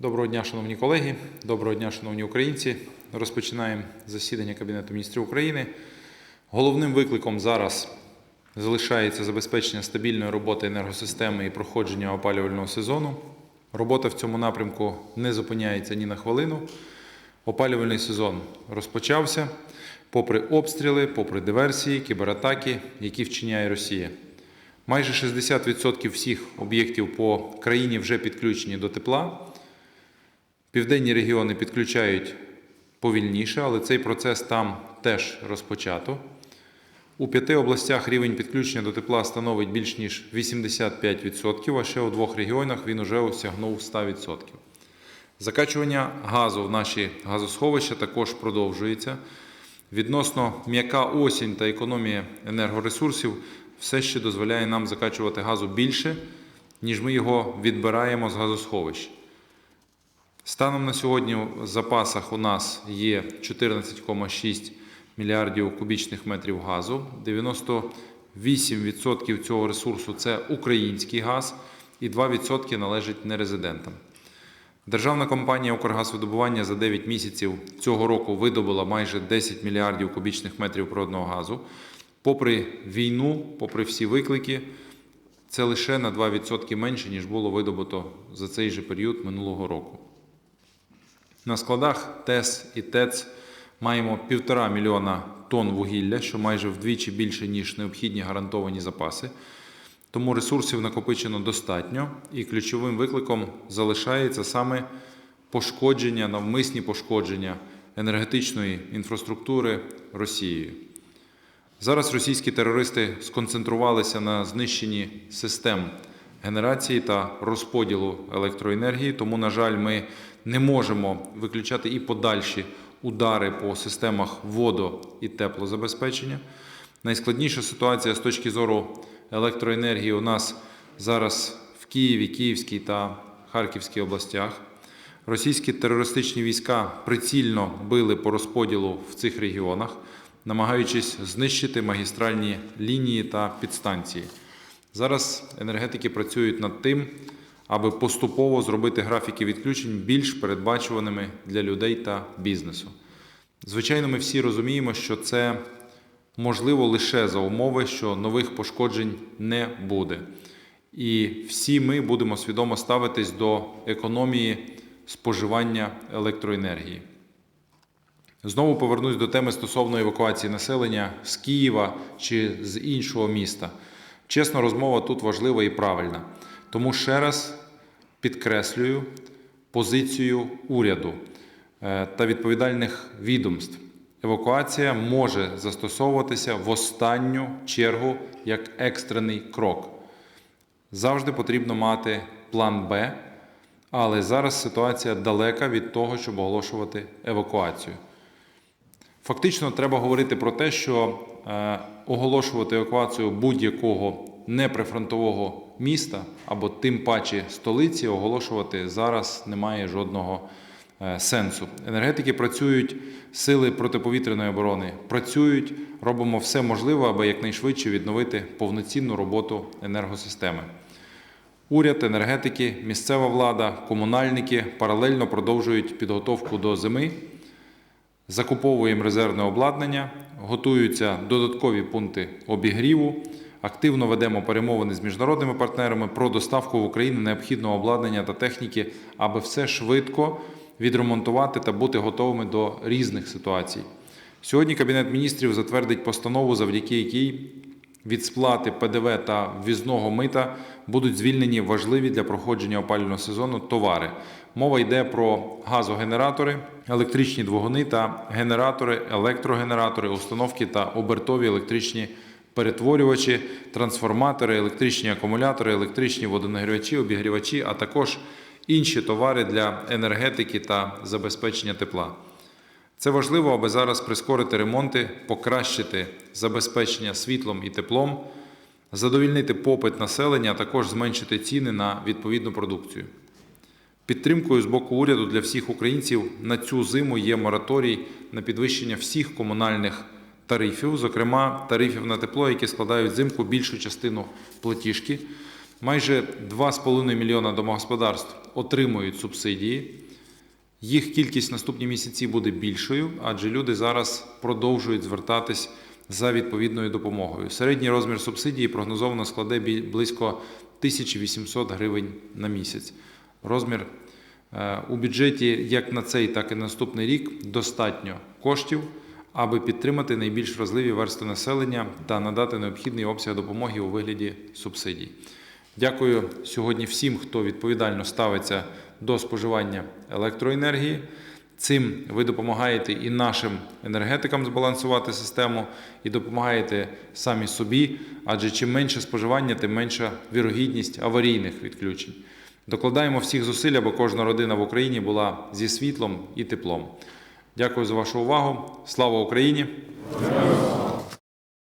Доброго дня, шановні колеги, доброго дня, шановні українці. Розпочинаємо засідання Кабінету міністрів України. Головним викликом зараз залишається забезпечення стабільної роботи енергосистеми і проходження опалювального сезону. Робота в цьому напрямку не зупиняється ні на хвилину. Опалювальний сезон розпочався попри обстріли, попри диверсії, кібератаки, які вчиняє Росія. Майже 60% всіх об'єктів по країні вже підключені до тепла. Південні регіони підключають повільніше, але цей процес там теж розпочато. У п'яти областях рівень підключення до тепла становить більш ніж 85%, а ще у двох регіонах він уже осягнув 100%. Закачування газу в наші газосховища також продовжується. Відносно м'яка осінь та економія енергоресурсів все ще дозволяє нам закачувати газу більше, ніж ми його відбираємо з газосховищ. Станом на сьогодні в запасах у нас є 14,6 мільярдів кубічних метрів газу. 98% цього ресурсу це український газ, і 2% належить нерезидентам. Державна компанія «Укргазвидобування» за 9 місяців цього року видобула майже 10 мільярдів кубічних метрів природного газу. Попри війну, попри всі виклики, це лише на 2% менше, ніж було видобуто за цей же період минулого року. На складах ТЕС і ТЕЦ маємо півтора мільйона тонн вугілля, що майже вдвічі більше, ніж необхідні гарантовані запаси. Тому ресурсів накопичено достатньо, і ключовим викликом залишається саме пошкодження, навмисні пошкодження енергетичної інфраструктури Росією. Зараз російські терористи сконцентрувалися на знищенні систем генерації та розподілу електроенергії, тому, на жаль, ми не можемо виключати і подальші удари по системах водо- і теплозабезпечення. Найскладніша ситуація з точки зору електроенергії у нас зараз в Києві, Київській та Харківській областях. Російські терористичні війська прицільно били по розподілу в цих регіонах, намагаючись знищити магістральні лінії та підстанції. Зараз енергетики працюють над тим, аби поступово зробити графіки відключень більш передбачуваними для людей та бізнесу. Звичайно, ми всі розуміємо, що це можливо лише за умови, що нових пошкоджень не буде. І всі ми будемо свідомо ставитись до економії споживання електроенергії. Знову повернусь до теми стосовно евакуації населення з Києва чи з іншого міста. Чесно, розмова тут важлива і правильна. Тому ще раз підкреслюю позицію уряду е, та відповідальних відомств. Евакуація може застосовуватися в останню чергу як екстрений крок. Завжди потрібно мати план Б, але зараз ситуація далека від того, щоб оголошувати евакуацію. Фактично, треба говорити про те, що е, оголошувати евакуацію будь-якого неприфронтового міста або тим паче столиці оголошувати зараз немає жодного е, сенсу. Енергетики працюють, сили протиповітряної оборони працюють, робимо все можливе, аби якнайшвидше відновити повноцінну роботу енергосистеми. Уряд, енергетики, місцева влада, комунальники паралельно продовжують підготовку до зими. Закуповуємо резервне обладнання, готуються додаткові пункти обігріву. Активно ведемо перемовини з міжнародними партнерами про доставку в Україну необхідного обладнання та техніки, аби все швидко відремонтувати та бути готовими до різних ситуацій. Сьогодні Кабінет міністрів затвердить постанову, завдяки якій від сплати ПДВ та ввізного мита будуть звільнені важливі для проходження опалювального сезону товари. Мова йде про газогенератори, електричні двигуни та генератори, електрогенератори, установки та обертові електричні перетворювачі, трансформатори, електричні акумулятори, електричні водонагрівачі, обігрівачі, а також інші товари для енергетики та забезпечення тепла. Це важливо, аби зараз прискорити ремонти, покращити забезпечення світлом і теплом, задовільнити попит населення, а також зменшити ціни на відповідну продукцію. Підтримкою з боку уряду для всіх українців на цю зиму є мораторій на підвищення всіх комунальних тарифів, зокрема тарифів на тепло, які складають взимку більшу частину платіжки. Майже 2,5 мільйона домогосподарств отримують субсидії. Їх кількість наступні місяці буде більшою, адже люди зараз продовжують звертатись за відповідною допомогою. Середній розмір субсидії прогнозовано складе близько 1800 гривень на місяць. Розмір е, у бюджеті як на цей, так і на наступний рік достатньо коштів, аби підтримати найбільш вразливі верстви населення та надати необхідний обсяг допомоги у вигляді субсидій. Дякую сьогодні всім, хто відповідально ставиться до споживання електроенергії. Цим ви допомагаєте і нашим енергетикам збалансувати систему, і допомагаєте самі собі, адже чим менше споживання, тим менша вірогідність аварійних відключень. Докладаємо всіх зусиль, аби кожна родина в Україні була зі світлом і теплом. Дякую за вашу увагу. Слава Україні!